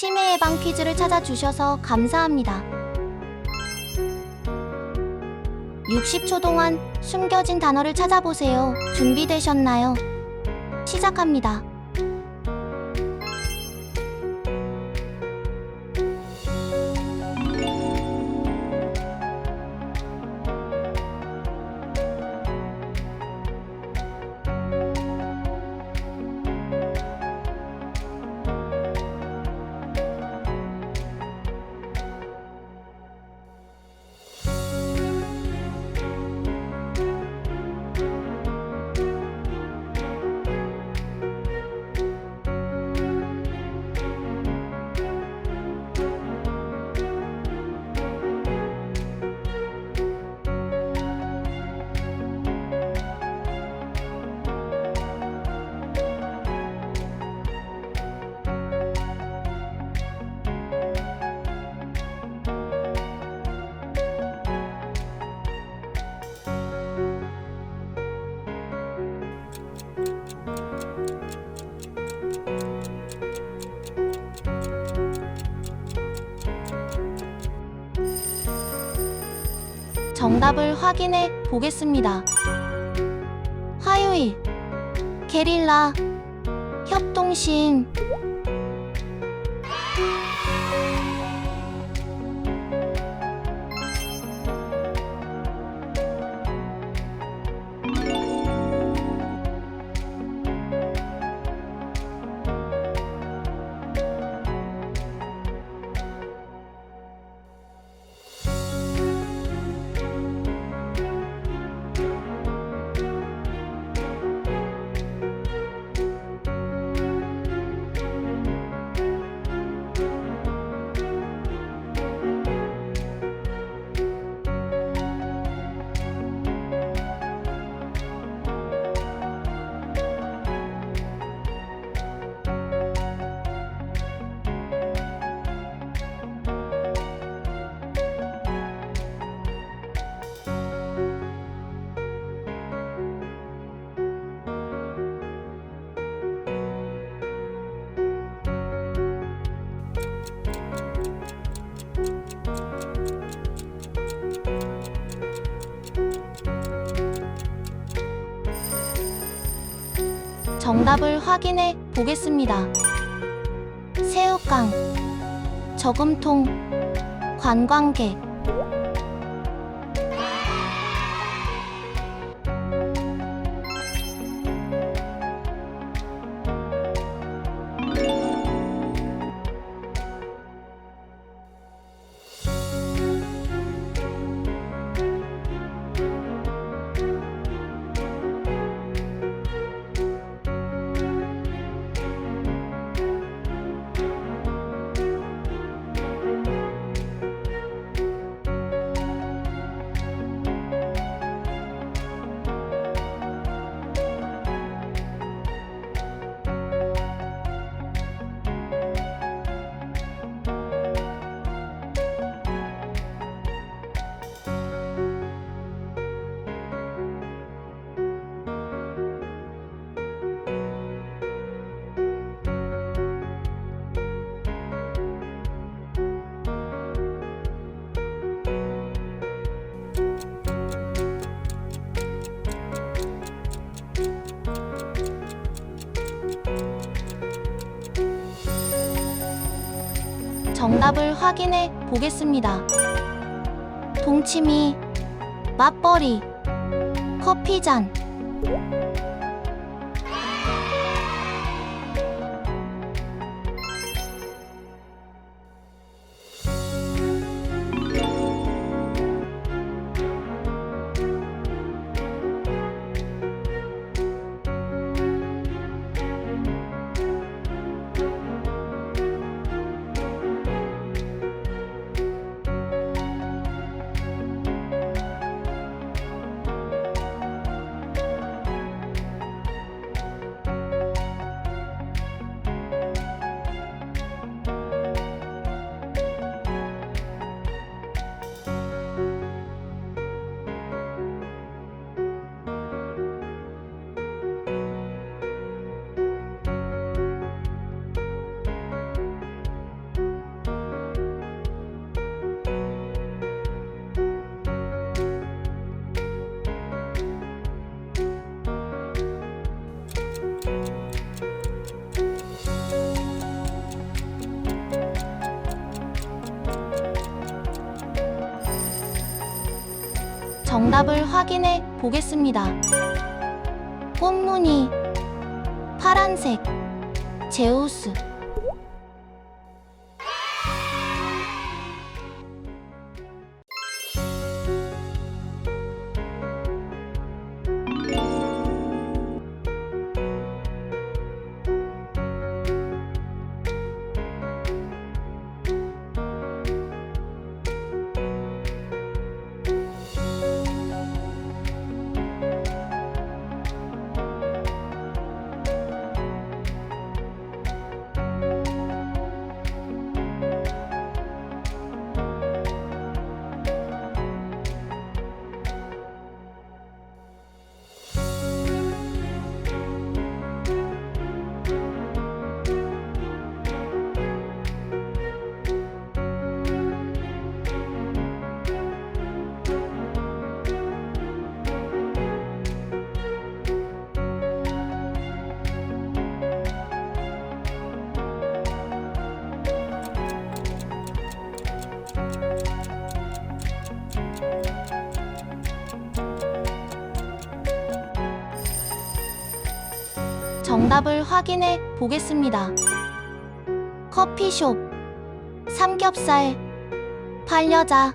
치매 예방 퀴즈를 찾아주셔서 감사합니다. 60초 동안 숨겨진 단어를 찾아보세요. 준비되셨나요? 시작합니다. 정답을 확인해 보겠습니다. 화요일 게릴라 협동심 정답을 확인해 보겠습니다. 새우깡 저금통 관광객 정답을 확인해 보겠습니다. 동치미 맞벌이 커피잔 정답을 확인해 보겠습니다. 꽃무늬 파란색 제우스 정답을 확인해 보겠습니다. 커피숍 삼겹살 반려자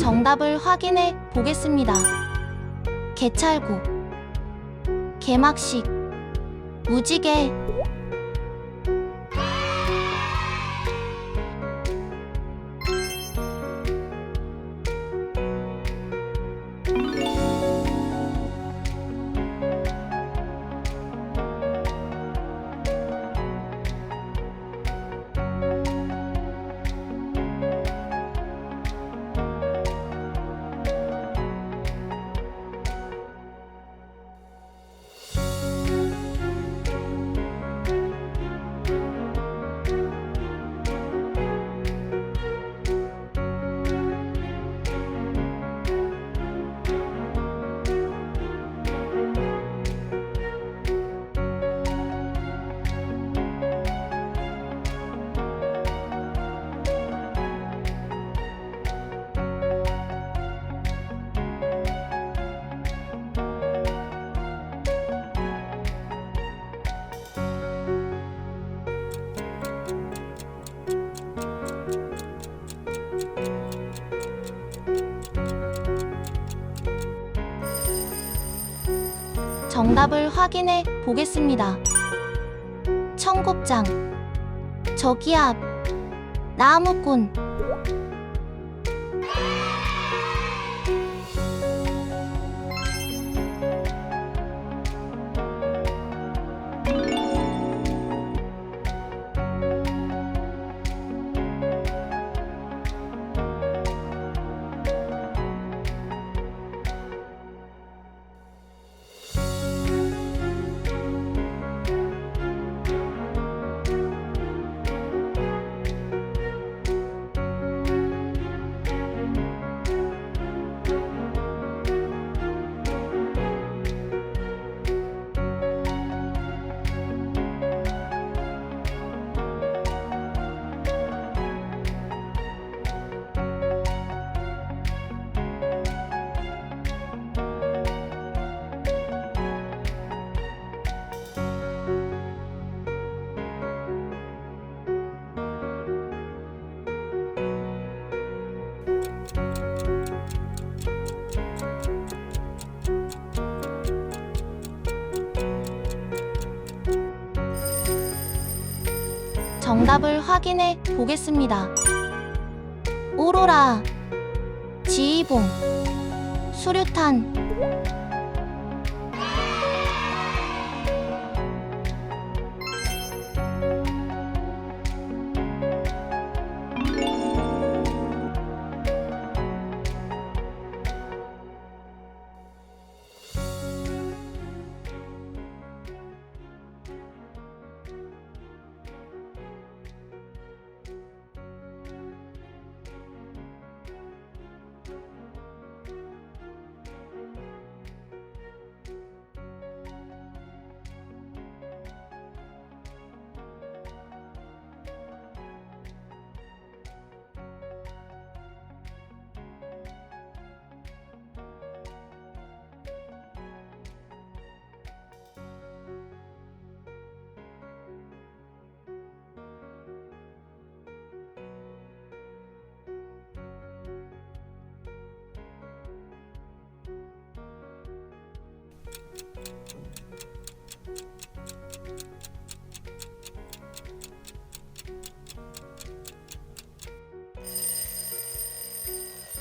정답을 확인해 보겠습니다. 개찰구 개막식. 무지개 정답을 확인해 보겠습니다. 청국장 저기 앞 나무꾼 답을 확인해 보겠습니다. 오로라, 지휘봉, 수류탄,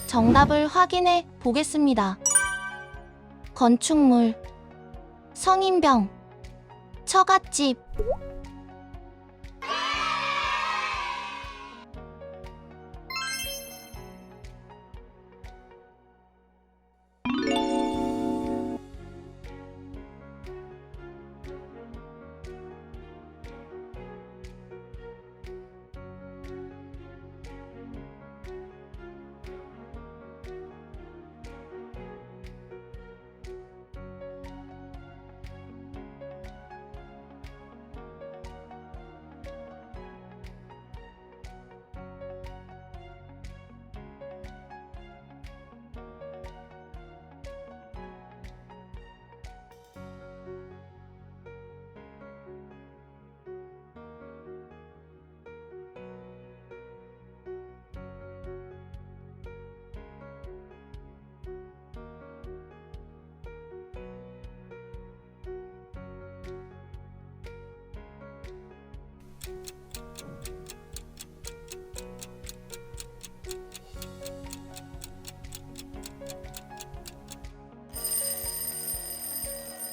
정답을 확인해 보겠습니다. 건축물, 성인병, 처갓집,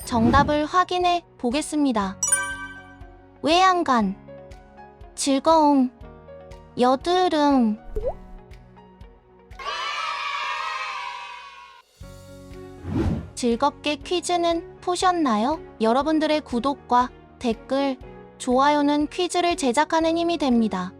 정답을 확인해 보겠습니다. 외양간, 즐거움, 여드름, 즐겁게 퀴즈는 푸셨나요? 여러분들의 구독과 댓글, 좋아요는 퀴즈를 제작하는 힘이 됩니다.